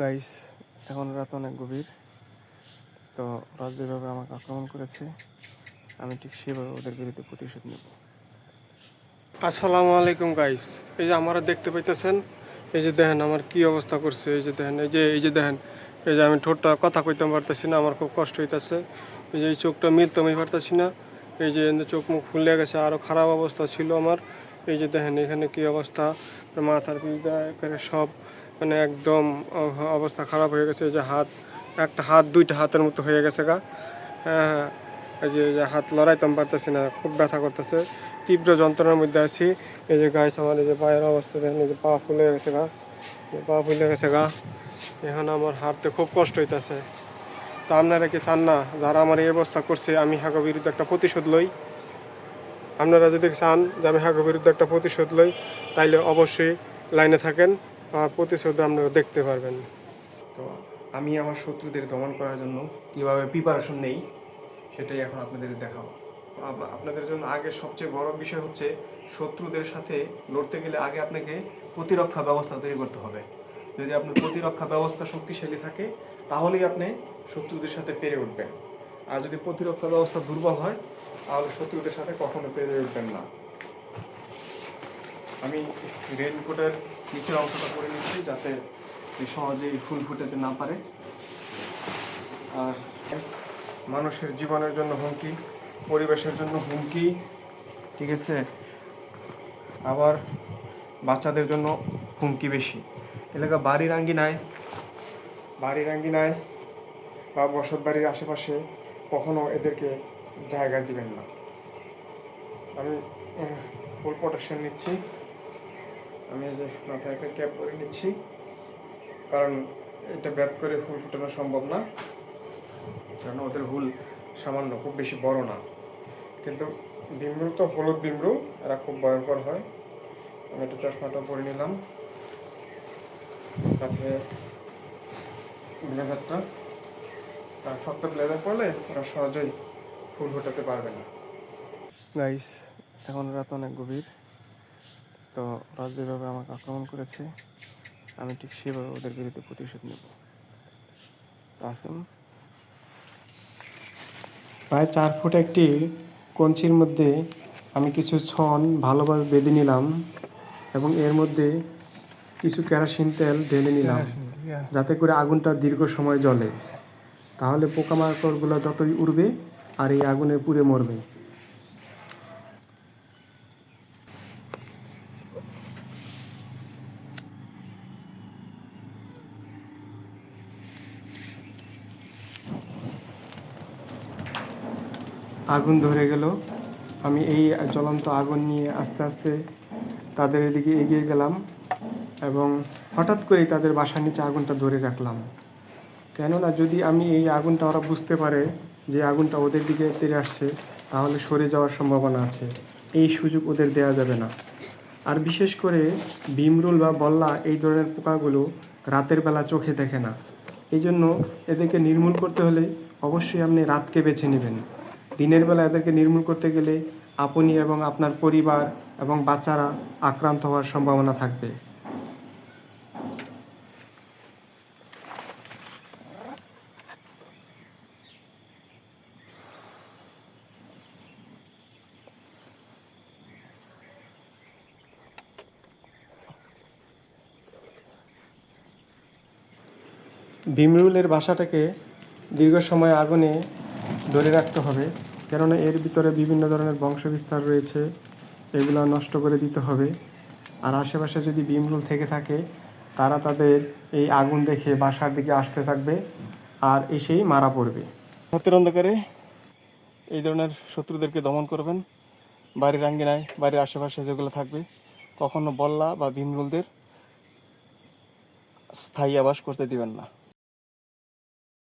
Guys এখন রাত অনেক গভীর। তো ওরা যেভাবে আমাকে আক্রমণ করেছে, আমি ঠিক সেভাবে ওদের বিরুদ্ধে প্রতিশোধ নেব। আসসালামু আলাইকুম গাইস এই যে আমরা দেখতে পাইতেছেন, এই যে দেখেন আমার কি অবস্থা করছে, এই যে দেখেন, এই যে এই যে দেখেন, এই যে আমি ঠোঁটটা কথা কইতে পারতেছি না, আমার খুব কষ্ট হইতাছে। এই যে এই চোখটা মিলতে আমি পারতেছি না, এই যে চোখ মুখ ফুলে গেছে আরও খারাপ অবস্থা ছিল আমার। এই যে দেখেন, এখানে কি অবস্থা, মাথার এখানে সব মানে একদম অবস্থা খারাপ হয়ে গেছে। যে হাত, একটা হাত, দুইটা হাতের মতো হয়ে গেছে গা। হ্যাঁ এই যে হাত লড়াইতাম পারতেছি না, খুব ব্যথা করতেছে। তীব্র যন্ত্রণার মধ্যে আছি। এই যে গাছ আমার এই যে পায়ের অবস্থা দেখেন, এই যে পা ফুলে গেছে গা। পা ফুলে গেছে গা। এখন আমার হাঁটতে খুব কষ্ট হইতাছে। তা আপনারা কি চান না, যারা আমার এই অবস্থা করছে, আমি হাগো বিরুদ্ধে একটা প্রতিশোধ লই? আপনারা যদি চান যে আমি হাগো বিরুদ্ধে একটা প্রতিশোধ লই, তাইলে অবশ্যই লাইনে থাকেন। প্রতিশোধ আপনারা দেখতে পারবেন। তো আমি আমার শত্রুদের দমন করার জন্য কীভাবে প্রিপারেশন নেই, সেটাই এখন আপনাদের দেখাবো। আপনাদের জন্য আগে সবচেয়ে বড় বিষয় হচ্ছে শত্রুদের সাথে লড়তে গেলে আগে আপনাকে প্রতিরক্ষা ব্যবস্থা তৈরি করতে হবে। যদি আপনার প্রতিরক্ষা ব্যবস্থা শক্তিশালী থাকে, তাহলেই আপনি শত্রুদের সাথে পেরে উঠবেন। আর যদি প্রতিরক্ষা ব্যবস্থা দুর্বল হয়, তাহলে শত্রুদের সাথে কখনো পেরে উঠবেন না। আমি রেইনকোটের নিচের অংশটা করে নিচ্ছি যাতে এই সহজেই ফুল ফুটাতে না পারে। আর মানুষের জীবনের জন্য হুমকি, পরিবেশের জন্য হুমকি, ঠিক আছে? আবার বাচ্চাদের জন্য হুমকি বেশি। এলাকা বাড়ির আঙ্গিনায় বাড়ির আঙ্গিনায় বা বসত বাড়ির আশেপাশে কখনো এদেরকে জায়গা দিবেন না। আমি ফুল প্রোটেকশন নিচ্ছি। আমি যে মাথায় একটা ক্যাপ করে নিচ্ছি। কারণ এটা ব্যাত করে ফুল ফুটানো সম্ভব না। কারণ ওদের হুল সামান্য, খুব বেশি বড় না। কিন্তু বিমরু তো হলুদ বিমরু, এরা খুব ভয়ঙ্কর হয়। আমি একটা চশমাটা পরে নিলাম। সাথে ব্লেজারটা। আর শক্ত ব্লেজার পরলে ওরা সহজেই ফুল ফোটাতে পারবে না। গাইস এখন রাত অনেক গভীর। তো ওরা যেভাবে আমাকে আক্রমণ করেছে আমি ঠিক সেভাবে ওদের বিরুদ্ধে প্রতিশোধ নেব। আসুন। প্রায় চার ফুট একটি কঞ্চির মধ্যে আমি কিছু ছন ভালোভাবে বেঁধে নিলাম এবং এর মধ্যে কিছু কেরোসিন তেল ঢেলে নিলাম যাতে করে আগুনটা দীর্ঘ সময় জ্বলে। তাহলে পোকামাকড়গুলো যতই উড়বে আর এই আগুনে পুড়ে মরবে। আগুন ধরে গেল। আমি এই জ্বলন্ত আগুন নিয়ে আস্তে আস্তে তাদের এদিকে এগিয়ে গেলাম এবং হঠাৎ করেই তাদের বাসার নিচে আগুনটা ধরে রাখলাম। কেননা যদি আমি এই আগুনটা ওরা বুঝতে পারে যে আগুনটা ওদের দিকে তেড়ে আসছে, তাহলে সরে যাওয়ার সম্ভাবনা আছে। এই সুযোগ ওদের দেওয়া যাবে না। আর বিশেষ করে ভীমরুল বা বল্লা এই ধরনের পোকাগুলো রাতের বেলা চোখে দেখে না। এই জন্য এদেরকে নির্মূল করতে হলে অবশ্যই আপনি রাতকে বেছে নেবেন। দিনের বেলা এদেরকে নির্মূল করতে গেলে আপনি এবং আপনার পরিবার এবং বাচ্চারা আক্রান্ত হওয়ার সম্ভাবনা থাকবে। ভীমরুলের বাসাটাকে দীর্ঘ সময় আগুনে ধরে রাখতে হবে, কেননা এর ভিতরে বিভিন্ন ধরনের বংশবিস্তার রয়েছে, এগুলো নষ্ট করে দিতে হবে। আর আশেপাশে যদি ভীমরুল থেকে থাকে, তারা তাদের এই আগুন দেখে বাসার দিকে আসতে থাকবে আর এসেই মারা পড়বে। রাতের অন্ধকারে এই ধরনের শত্রুদেরকে দমন করবেন। বাড়ির আঙ্গিনায়, বাড়ির আশেপাশে যেগুলো থাকবে, কখনো বল্লা বা ভীমরুলদের স্থায়ী আবাস করতে দিবেন না।